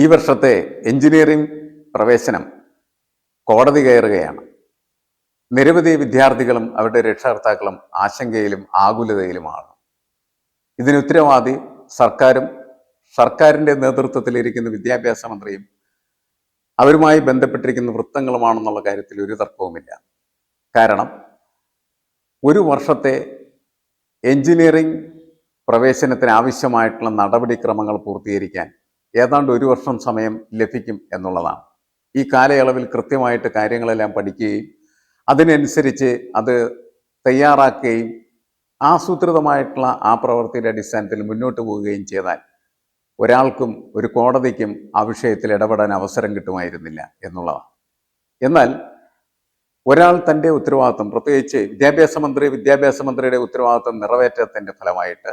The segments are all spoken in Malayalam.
ഈ വർഷത്തെ എഞ്ചിനീയറിംഗ് പ്രവേശനം കോടതി കയറുകയാണ്. നിരവധി വിദ്യാർത്ഥികളും അവരുടെ രക്ഷകർത്താക്കളും ആശങ്കയിലും ആകുലതയിലുമാണ്. ഇതിന് ഉത്തരവാദി സർക്കാരും സർക്കാരിന്റെ നേതൃത്വത്തിലിരിക്കുന്ന വിദ്യാഭ്യാസ മന്ത്രിയും അവരുമായി ബന്ധപ്പെട്ടിരിക്കുന്ന വൃത്തങ്ങളുമാണെന്നുള്ള കാര്യത്തിൽ ഒരു തർക്കവുമില്ല. കാരണം ഒരു വർഷത്തെ എഞ്ചിനീയറിംഗ് പ്രവേശനത്തിന് ആവശ്യമായിട്ടുള്ള നടപടിക്രമങ്ങൾ പൂർത്തീകരിക്കാൻ ഏതാണ്ട് ഒരു വർഷം സമയം ലഭിക്കും എന്നുള്ളതാണ്. ഈ കാലയളവിൽ കൃത്യമായിട്ട് കാര്യങ്ങളെല്ലാം പഠിക്കുകയും അതിനനുസരിച്ച് അത് തയ്യാറാക്കുകയും ആസൂത്രിതമായിട്ടുള്ള ആ പ്രവൃത്തിയുടെ അടിസ്ഥാനത്തിൽ മുന്നോട്ട് പോവുകയും ചെയ്താൽ ഒരാൾക്കും ഒരു കോടതിക്കും ആ വിഷയത്തിൽ ഇടപെടാൻ അവസരം കിട്ടുമായിരുന്നില്ല എന്നുള്ളതാണ്. എന്നാൽ ഒരാൾ തന്റെ ഉത്തരവാദിത്വം പ്രത്യേകിച്ച് വിദ്യാഭ്യാസ മന്ത്രി വിദ്യാഭ്യാസ മന്ത്രിയുടെ ഉത്തരവാദിത്വം നിറവേറ്റത്തിന്റെ ഫലമായിട്ട്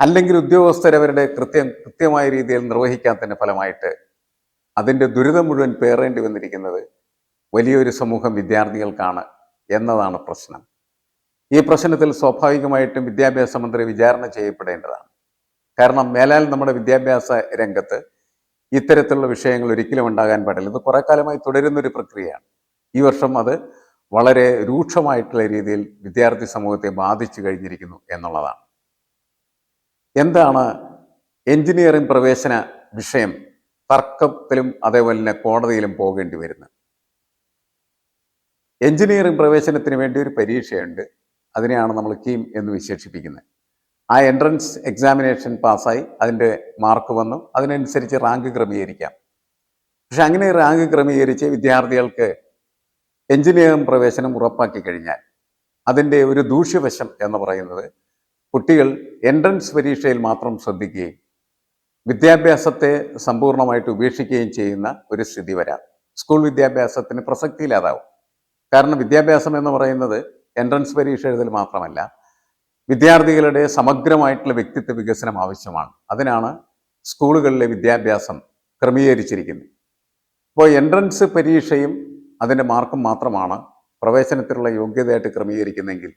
അല്ലെങ്കിൽ ഉദ്യോഗസ്ഥരവരുടെ കൃത്യം കൃത്യമായ രീതിയിൽ നിർവഹിക്കാത്തതിന്റെ ഫലമായിട്ട് അതിന്റെ ദുരിതം മുഴുവൻ പേറേണ്ടി വന്നിരിക്കുന്നത് വലിയൊരു സമൂഹം വിദ്യാർത്ഥികൾക്കാണ് എന്നതാണ് പ്രശ്നം. ഈ പ്രശ്നത്തിൽ സ്വാഭാവികമായിട്ടും വിദ്യാഭ്യാസ മന്ത്രി വിചാരണ ചെയ്യപ്പെടേണ്ടതാണ്. കാരണം മേലാൽ നമ്മുടെ വിദ്യാഭ്യാസ രംഗത്ത് ഇത്തരത്തിലുള്ള വിഷയങ്ങൾ ഒരിക്കലും ഉണ്ടാകാൻ പാടില്ല. ഇത് കുറെ കാലമായി തുടരുന്ന ഒരു പ്രക്രിയയാണ്. ഈ വർഷം അത് വളരെ രൂക്ഷമായിട്ടുള്ള രീതിയിൽ വിദ്യാർത്ഥി സമൂഹത്തെ ബാധിച്ചു കഴിഞ്ഞിരിക്കുന്നു എന്നുള്ളതാണ്. എന്താണ് എഞ്ചിനീയറിംഗ് പ്രവേശന വിഷയം? തർക്കത്തിലും അതേപോലെ തന്നെ കോടതിയിലും പോകേണ്ടി വരുന്നത്. എഞ്ചിനീയറിംഗ് പ്രവേശനത്തിന് വേണ്ടി ഒരു പരീക്ഷയുണ്ട്. അതിനെയാണ് നമ്മൾ കീം എന്ന് വിശേഷിപ്പിക്കുന്നത്. ആ എൻട്രൻസ് എക്സാമിനേഷൻ പാസ്സായി അതിന്റെ മാർക്ക് വന്നു. അതിനനുസരിച്ച് റാങ്ക് ക്രമീകരിക്കാം. പക്ഷെ അങ്ങനെ റാങ്ക് ക്രമീകരിച്ച് വിദ്യാർത്ഥികൾക്ക് എഞ്ചിനീയറിംഗ് പ്രവേശനം ഉറപ്പാക്കി കഴിഞ്ഞാൽ അതിന്റെ ഒരു ദൂഷ്യവശം എന്ന് പറയുന്നത് കുട്ടികൾ എൻട്രൻസ് പരീക്ഷയിൽ മാത്രം ശ്രദ്ധിക്കുകയും വിദ്യാഭ്യാസത്തെ സമ്പൂർണമായിട്ട് ഉപേക്ഷിക്കുകയും ചെയ്യുന്ന ഒരു സ്ഥിതി വരാം. സ്കൂൾ വിദ്യാഭ്യാസത്തിന് പ്രസക്തിയില്ലാതാവും. കാരണം വിദ്യാഭ്യാസം എന്ന് പറയുന്നത് എൻട്രൻസ് പരീക്ഷ എഴുതൽ മാത്രമല്ല വിദ്യാർത്ഥികളുടെ സമഗ്രമായിട്ടുള്ള വ്യക്തിത്വ വികസനം ആവശ്യമാണ്. അതിനാണ് സ്കൂളുകളിലെ വിദ്യാഭ്യാസം ക്രമീകരിച്ചിരിക്കുന്നത്. ഇപ്പോൾ എൻട്രൻസ് പരീക്ഷയും അതിന്റെ മാർക്കും മാത്രമാണ് പ്രവേശനത്തിലുള്ള യോഗ്യതയായിട്ട് ക്രമീകരിക്കുന്നെങ്കിൽ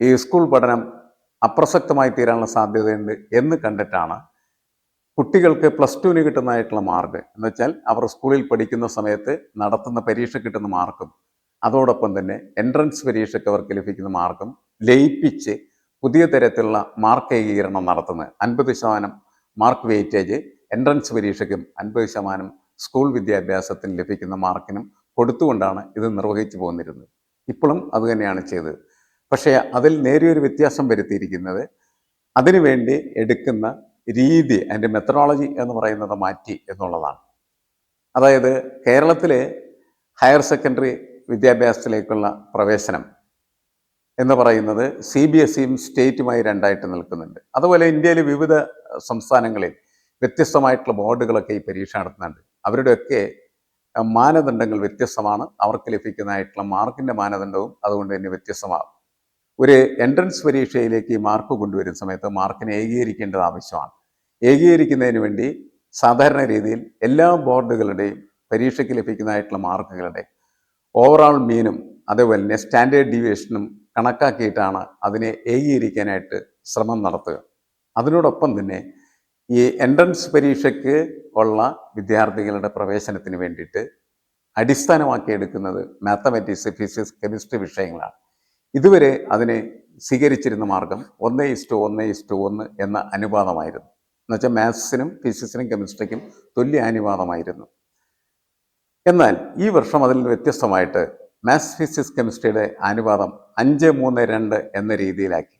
ഈ സ്കൂൾ പഠനം അപ്രസക്തമായി തീരാനുള്ള സാധ്യതയുണ്ട് എന്ന് കണ്ടിട്ടാണ് കുട്ടികൾക്ക് പ്ലസ് ടുവിന് കിട്ടുന്നതായിട്ടുള്ള മാർക്ക് എന്ന് വെച്ചാൽ അവർ സ്കൂളിൽ പഠിക്കുന്ന സമയത്ത് നടത്തുന്ന പരീക്ഷ കിട്ടുന്ന മാർക്കും അതോടൊപ്പം തന്നെ എൻട്രൻസ് പരീക്ഷയ്ക്ക് അവർക്ക് ലഭിക്കുന്ന മാർക്കും ലയിപ്പിച്ച് പുതിയ തരത്തിലുള്ള മാർക്ക് ഏകീകരണം നടത്തുന്നത്. അൻപത് ശതമാനം മാർക്ക് വെയിറ്റേജ് എൻട്രൻസ് പരീക്ഷയ്ക്കും അൻപത് ശതമാനം സ്കൂൾ വിദ്യാഭ്യാസത്തിന് ലഭിക്കുന്ന മാർക്കിനും കൊടുത്തുകൊണ്ടാണ് ഇത് നിർവഹിച്ചു പോന്നിരുന്നത്. ഇപ്പോഴും അതുതന്നെയാണ് ചെയ്തത്. പക്ഷേ അതിൽ നേരിയൊരു വ്യത്യാസം വരുത്തിയിരിക്കുന്നത് അതിനുവേണ്ടി എടുക്കുന്ന രീതി അതിന്റെ മെത്തഡോളജി എന്ന് പറയുന്നത് മാറ്റി എന്നുള്ളതാണ്. അതായത് കേരളത്തിലെ ഹയർ സെക്കൻഡറി വിദ്യാഭ്യാസത്തിലേക്കുള്ള പ്രവേശനം എന്ന് പറയുന്നത് സി ബി എസ് സിയും സ്റ്റേറ്റുമായി രണ്ടായിട്ട് നിൽക്കുന്നുണ്ട്. അതുപോലെ ഇന്ത്യയിലെ വിവിധ സംസ്ഥാനങ്ങളിൽ വ്യത്യസ്തമായിട്ടുള്ള ബോർഡുകളൊക്കെ ഈ പരീക്ഷ നടത്തുന്നുണ്ട്. അവരുടെയൊക്കെ മാനദണ്ഡങ്ങൾ വ്യത്യസ്തമാണ്. അവർക്ക് ലഭിക്കുന്നതായിട്ടുള്ള മാർക്കിന്റെ മാനദണ്ഡവും അതുകൊണ്ട് തന്നെ വ്യത്യസ്തമാകും. ഒരു എൻട്രൻസ് പരീക്ഷയിലേക്ക് മാർക്ക് കൊണ്ടുവരുന്ന സമയത്ത് മാർക്കിനെ ഏകീകരിക്കേണ്ടത് ആവശ്യമാണ്. ഏകീകരിക്കുന്നതിന് വേണ്ടി സാധാരണ രീതിയിൽ എല്ലാ ബോർഡുകളുടെയും പരീക്ഷയ്ക്ക് ലഭിക്കുന്നതായിട്ടുള്ള മാർക്കുകളുടെ ഓവറോൾ മീനും അതേപോലെ തന്നെ സ്റ്റാൻഡേർഡ് ഡീവിയേഷനും കണക്കാക്കിയിട്ടാണ് അതിനെ ഏകീകരിക്കാനായിട്ട് ശ്രമം നടത്തുക. അതിനോടൊപ്പം തന്നെ ഈ എൻട്രൻസ് പരീക്ഷയ്ക്ക് ഉള്ള വിദ്യാർത്ഥികളുടെ പ്രവേശനത്തിന് വേണ്ടിയിട്ട് അടിസ്ഥാനമാക്കി എടുക്കുന്നത് മാത്തമാറ്റിക്സ് ഫിസിക്സ് കെമിസ്ട്രി വിഷയങ്ങളാണ്. ഇതുവരെ അതിനെ സ്വീകരിച്ചിരുന്ന മാർഗം ഒന്ന് ഇസ്റ്റു ഒന്ന് ഇസ്റ്റു ഒന്ന് എന്ന അനുപാതമായിരുന്നു. എന്നുവെച്ചാൽ മാത്സിനും ഫിസിക്സിനും കെമിസ്ട്രിക്കും തുല്യ അനുപാതമായിരുന്നു. എന്നാൽ ഈ വർഷം അതിൽ വ്യത്യസ്തമായിട്ട് മാത്സ് ഫിസിക്സ് കെമിസ്ട്രിയുടെ അനുപാതം അഞ്ച് മൂന്ന് രണ്ട് എന്ന രീതിയിലാക്കി.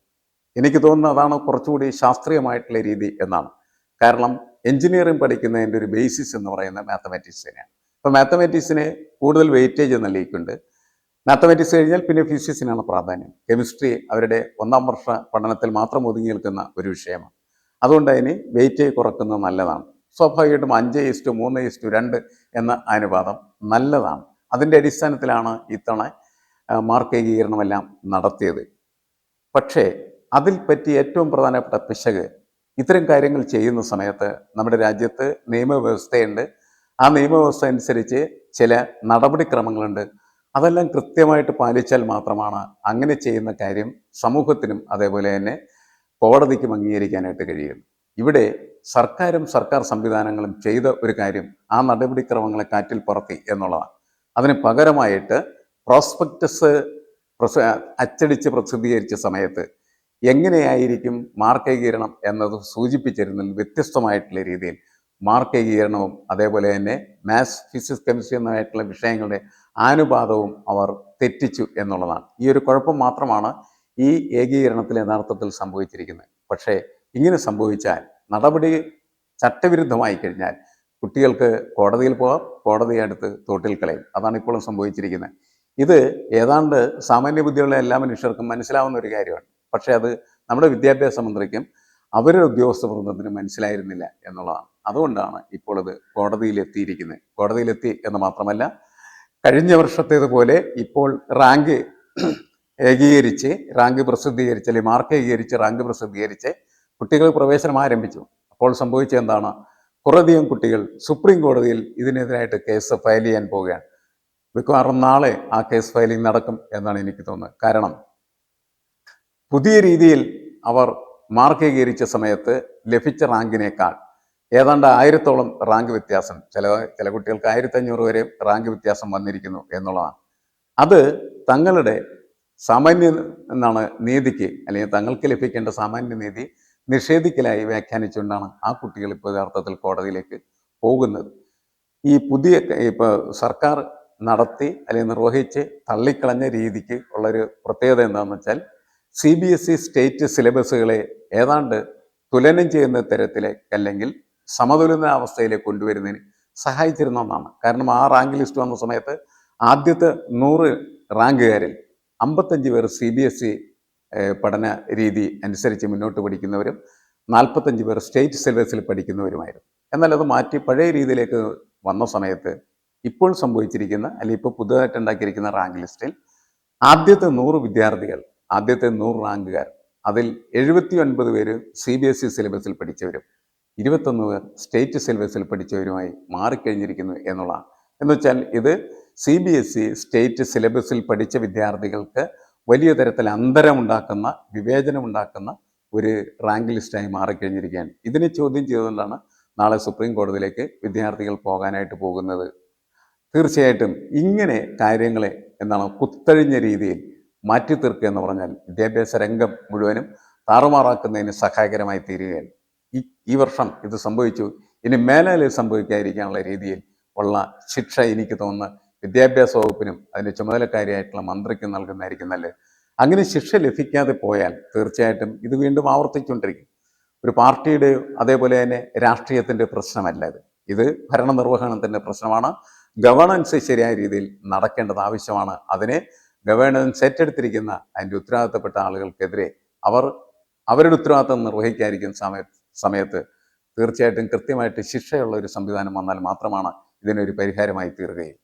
എനിക്ക് തോന്നുന്നത് അതാണ് കുറച്ചുകൂടി ശാസ്ത്രീയമായിട്ടുള്ള രീതി എന്നാണ്. കാരണം എഞ്ചിനീയറിംഗ് പഠിക്കുന്നതിന്റെ ഒരു ബേസിസ് എന്ന് പറയുന്ന മാത്തമാറ്റിക്സ് തന്നെയാണ് അപ്പോൾ മാത്തമാറ്റിക്സിന് കൂടുതൽ വെയിറ്റേജ് നൽകിയിട്ടുണ്ട് മാത്തമാറ്റിക്സ് കഴിഞ്ഞാൽ പിന്നെ ഫിസിക്സിനാണ് പ്രാധാന്യം. കെമിസ്ട്രി അവരുടെ ഒന്നാം വർഷ പഠനത്തിൽ മാത്രം ഒതുങ്ങി നിൽക്കുന്ന ഒരു വിഷയമാണ്. അതുകൊണ്ട് അതിന് വെയിറ്റ് കുറക്കുന്നത് നല്ലതാണ്. സ്വാഭാവികമായിട്ടും അഞ്ച് ഇസ്റ്റു മൂന്ന് ഇസ്റ്റു രണ്ട് എന്ന അനുപാതം നല്ലതാണ്. അതിന്റെ അടിസ്ഥാനത്തിലാണ് ഇത്തവണ മാർക്ക് ഏകീകരണമെല്ലാം നടത്തിയത്. പക്ഷേ അതിൽ പറ്റി ഏറ്റവും പ്രധാനപ്പെട്ട പിശക് ഇത്തരം കാര്യങ്ങൾ ചെയ്യുന്ന സമയത്ത് നമ്മുടെ രാജ്യത്ത് നിയമവ്യവസ്ഥയുണ്ട്. ആ നിയമവ്യവസ്ഥ അനുസരിച്ച് ചില നടപടിക്രമങ്ങളുണ്ട്. അതെല്ലാം കൃത്യമായിട്ട് പാലിച്ചാൽ മാത്രമാണ് അങ്ങനെ ചെയ്യുന്ന കാര്യം സമൂഹത്തിനും അതേപോലെ തന്നെ കോടതിക്കും അംഗീകരിക്കാനായിട്ട് കഴിയുള്ളൂ. ഇവിടെ സർക്കാരും സർക്കാർ സംവിധാനങ്ങളും ചെയ്ത ഒരു കാര്യം ആ നടപടിക്രമങ്ങളെ കാറ്റിൽ പറത്തി എന്നുള്ളതാണ്. അതിന് പകരമായിട്ട് പ്രോസ്പെക്ടസ് പ്രസ അച്ചടിച്ച് പ്രസിദ്ധീകരിച്ച സമയത്ത് എങ്ങനെയായിരിക്കും മാർക്കീകരണം എന്നത് സൂചിപ്പിച്ചിരുന്നതിൽ വ്യത്യസ്തമായിട്ടുള്ള രീതിയിൽ മാർക്കേകീകരണവും അതേപോലെ തന്നെ മാത്സ് ഫിസിക്സ് കെമിസ്ട്രി എന്നതായിട്ടുള്ള വിഷയങ്ങളുടെ ആനുപാതവും അവർ തെറ്റിച്ചു എന്നുള്ളതാണ്. ഈ ഒരു കുഴപ്പം മാത്രമാണ് ഈ ഏകീകരണത്തിൽ യഥാർത്ഥത്തിൽ സംഭവിച്ചിരിക്കുന്നത്. പക്ഷേ ഇങ്ങനെ സംഭവിച്ചാൽ നടപടി ചട്ടവിരുദ്ധമായി കഴിഞ്ഞാൽ കുട്ടികൾക്ക് കോടതിയിൽ പോകാം കോടതി അടുത്ത് തോട്ടിൽ കളയും. അതാണ് ഇപ്പോഴും സംഭവിച്ചിരിക്കുന്നത്. ഇത് ഏതാണ്ട് സാമാന്യ ബുദ്ധിയുള്ള എല്ലാ മനുഷ്യർക്കും മനസ്സിലാവുന്ന ഒരു കാര്യമാണ്. പക്ഷേ അത് നമ്മുടെ വിദ്യാഭ്യാസ മന്ത്രിക്കും അവരുടെ ഉദ്യോഗസ്ഥ വൃന്ദത്തിനും മനസ്സിലായിരുന്നില്ല എന്നുള്ളതാണ്. അതുകൊണ്ടാണ് ഇപ്പോൾ അത് കോടതിയിൽ എത്തിയിരിക്കുന്നത് കോടതിയിലെത്തി എന്ന് മാത്രമല്ല കഴിഞ്ഞ വർഷത്തേതുപോലെ ഇപ്പോൾ റാങ്ക് ഏകീകരിച്ച് റാങ്ക് പ്രസിദ്ധീകരിച്ച് അല്ലെങ്കിൽ മാർക്ക് ഏകീകരിച്ച് റാങ്ക് പ്രസിദ്ധീകരിച്ച് കുട്ടികൾ പ്രവേശനം ആരംഭിച്ചു. അപ്പോൾ സംഭവിച്ചത് എന്താണ്? കുറേയധികം കുട്ടികൾ സുപ്രീം കോടതിയിൽ ഇതിനെതിരായിട്ട് കേസ് ഫയൽ ചെയ്യാൻ പോവുകയാണ്. മിക്കവാറും നാളെ ആ കേസ് ഫയലിംഗ് നടക്കും എന്നാണ് എനിക്ക് തോന്നുന്നത്. കാരണം പുതിയ രീതിയിൽ അവർ മാർക്ക് ഏകീകരിച്ച സമയത്ത് ലഭിച്ച റാങ്കിനേക്കാൾ ഏതാണ്ട് ആയിരത്തോളം റാങ്ക് വ്യത്യാസം. ചില ചില കുട്ടികൾക്ക് ആയിരത്തി അഞ്ഞൂറ് വരെ റാങ്ക് വ്യത്യാസം വന്നിരിക്കുന്നു എന്നുള്ളതാണ്. അത് തങ്ങളുടെ സാമാന്യ എന്നാണ് നീതിക്ക് അല്ലെങ്കിൽ തങ്ങൾക്ക് ലഭിക്കേണ്ട സാമാന്യ നീതി നിഷേധിക്കലായി വ്യാഖ്യാനിച്ചുകൊണ്ടാണ് ആ കുട്ടികൾ ഇപ്പോൾ യഥാർത്ഥത്തിൽ കോടതിയിലേക്ക് പോകുന്നത്. ഈ പുതിയ ഇപ്പോൾ സർക്കാർ നടത്തി അല്ലെങ്കിൽ നിർവഹിച്ച് തള്ളിക്കളഞ്ഞ രീതിക്ക് ഉള്ളൊരു പ്രത്യേകത എന്താണെന്ന് വെച്ചാൽ C B S E state സിലബസുകളെ ഏതാണ്ട് തുലനം ചെയ്യുന്ന തരത്തിലേക്ക് അല്ലെങ്കിൽ സമതുലന അവസ്ഥയിലേക്ക് കൊണ്ടുവരുന്നതിന് സഹായിച്ചിരുന്ന ഒന്നാണ്. കാരണം ആ റാങ്ക് ലിസ്റ്റ് വന്ന സമയത്ത് ആദ്യത്തെ നൂറ് റാങ്കുകാരിൽ അമ്പത്തഞ്ച് പേർ സി ബി എസ് ഇ പഠന രീതി അനുസരിച്ച് മുന്നോട്ട് പഠിക്കുന്നവരും നാൽപ്പത്തഞ്ച് പേർ സ്റ്റേറ്റ് സിലബസിൽ പഠിക്കുന്നവരുമായിരുന്നു. എന്നാൽ അത് മാറ്റി പഴയ രീതിയിലേക്ക് വന്ന സമയത്ത് ഇപ്പോൾ സംഭവിച്ചിരിക്കുന്ന അല്ലെങ്കിൽ ഇപ്പോൾ പുതുതായിട്ട് ഉണ്ടാക്കിയിരിക്കുന്ന റാങ്ക് ലിസ്റ്റിൽ ആദ്യത്തെ നൂറ് വിദ്യാർത്ഥികൾ ആദ്യത്തെ നൂറ് റാങ്കുകാർ അതിൽ എഴുപത്തി ഒൻപത് പേര് സി ബി എസ് ഇ സിലബസിൽ പഠിച്ചവരും ഇരുപത്തൊന്ന് സ്റ്റേറ്റ് സിലബസിൽ പഠിച്ചവരുമായി മാറിക്കഴിഞ്ഞിരിക്കുന്നു എന്നുള്ളതാണ്. എന്ന് വെച്ചാൽ ഇത് C B S E state സിലബസിൽ പഠിച്ച വിദ്യാർത്ഥികൾക്ക് വലിയ തരത്തിൽ അന്തരമുണ്ടാക്കുന്ന വിവേചനമുണ്ടാക്കുന്ന ഒരു റാങ്ക് ലിസ്റ്റായി മാറിക്കഴിഞ്ഞിരിക്കുകയാണ്. ഇതിനെ ചോദ്യം ചെയ്തുകൊണ്ടാണ് നാളെ സുപ്രീം കോടതിയിലേക്ക് വിദ്യാർത്ഥികൾ പോകാനായിട്ട് പോകുന്നത്. തീർച്ചയായിട്ടും ഇങ്ങനെ കാര്യങ്ങളെ എന്താണ് കുത്തഴിഞ്ഞ രീതിയിൽ മാറ്റി തീർക്കുക എന്ന് പറഞ്ഞാൽ വിദ്യാഭ്യാസ രംഗം മുഴുവനും താറുമാറാക്കുന്നതിന് സഹായകരമായി തീരുകയാണ്. ഈ ഈ വർഷം ഇത് സംഭവിച്ചു. ഇനി മേലാൽ സംഭവിക്കാതിരിക്കാനുള്ള രീതിയിൽ ഉള്ള ശിക്ഷ എനിക്ക് തോന്നുന്ന വിദ്യാഭ്യാസ വകുപ്പിനും അതിന്റെ ചുമതലക്കാരിയായിട്ടുള്ള മന്ത്രിക്കും നൽകുന്നതായിരിക്കും നല്ലത്. അങ്ങനെ ശിക്ഷ ലഭിക്കാതെ പോയാൽ തീർച്ചയായിട്ടും ഇത് വീണ്ടും ആവർത്തിച്ചുകൊണ്ടിരിക്കും. ഒരു പാർട്ടിയുടെ അതേപോലെ തന്നെ രാഷ്ട്രീയത്തിന്റെ പ്രശ്നമല്ല ഇത്. ഇത് ഭരണനിർവഹണത്തിന്റെ പ്രശ്നമാണ്. ഗവേണൻസ് ശരിയായ രീതിയിൽ നടക്കേണ്ടത് ആവശ്യമാണ്. അതിനെ ഗവേണൻസ് ഏറ്റെടുത്തിരിക്കുന്ന അതിന്റെ ഉത്തരവാദിത്തപ്പെട്ട ആളുകൾക്കെതിരെ അവർ അവരുടെ ഉത്തരവാദിത്തം നിർവഹിക്കാതിരിക്കുന്ന സമയ സമയത്ത് തീർച്ചയായിട്ടും കൃത്യമായിട്ട് ശിക്ഷയുള്ള ഒരു സംവിധാനം വന്നാൽ മാത്രമാണ് ഇതിനൊരു പരിഹാരമായി തീരുകയും